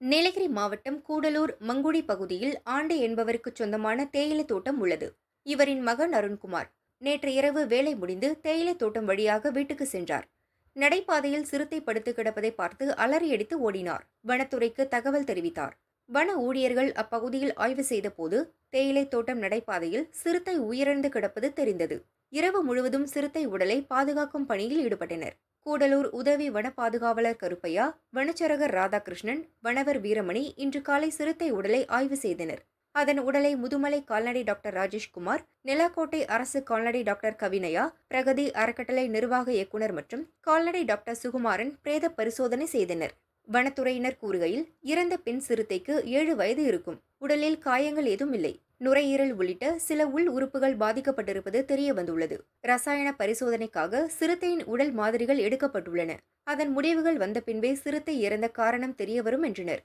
நீலகிரி மாவட்டம் கூடலூர் மங்குடி பகுதியில் ஆண்டு என்பவருக்கு சொந்தமான தேயிலை தோட்டம் உள்ளது. இவரின் மகன் அருண்குமார் நேற்று இரவு வேலை முடிந்து தேயிலை தோட்டம் வழியாக வீட்டுக்கு சென்றார். நடைபாதையில் சிறுத்தை படுத்து கிடப்பதை பார்த்து அலறியடித்து ஓடினார். வனத்துறைக்கு தகவல் தெரிவித்தார். வன ஊழியர்கள் அப்பகுதியில் ஆய்வு செய்தபோது தேயிலை தோட்டம் நடைபாதையில் சிறுத்தை உயிரிழந்து கிடப்பது தெரிந்தது. இரவு முழுவதும் சிறுத்தை உடலை பாதுகாக்கும் பணியில் ஈடுபட்டனர். கூடலூர் உதவி வன பாதுகாவலர் கருப்பையா வனச்சரகர் ராதாகிருஷ்ணன் வனவர் வீரமணி இன்று காலை சிறுத்தை உடலை ஆய்வு செய்தனர். அதன் உடலை முதுமலை கால்நடை டாக்டர் ராஜேஷ்குமார் நிலாக்கோட்டை அரசு கால்நடை டாக்டர் கவினயா பிரகதி அறக்கட்டளை நிர்வாக இயக்குநர் மற்றும் கால்நடை டாக்டர் சுகுமாரன் பிரேத பரிசோதனை செய்தனர். வனத்துறையினர் கூறுகையில் இறந்த பெண் சிறுத்தைக்கு ஏழு வயது இருக்கும். உடலில் காயங்கள் ஏதும் இல்லை. நுரையீரல் உள்ளிட்ட சில உள் உறுப்புகள் பாதிக்கப்பட்டிருப்பது தெரிய வந்துள்ளது ரசாயன பரிசோதனைக்காக சிறுத்தையின் உடல் மாதிரிகள் எடுக்கப்பட்டுள்ளன. அதன் முடிவுகள் வந்த பின்பே சிறுத்தை இறந்த காரணம் தெரியவரும் என்றனர்.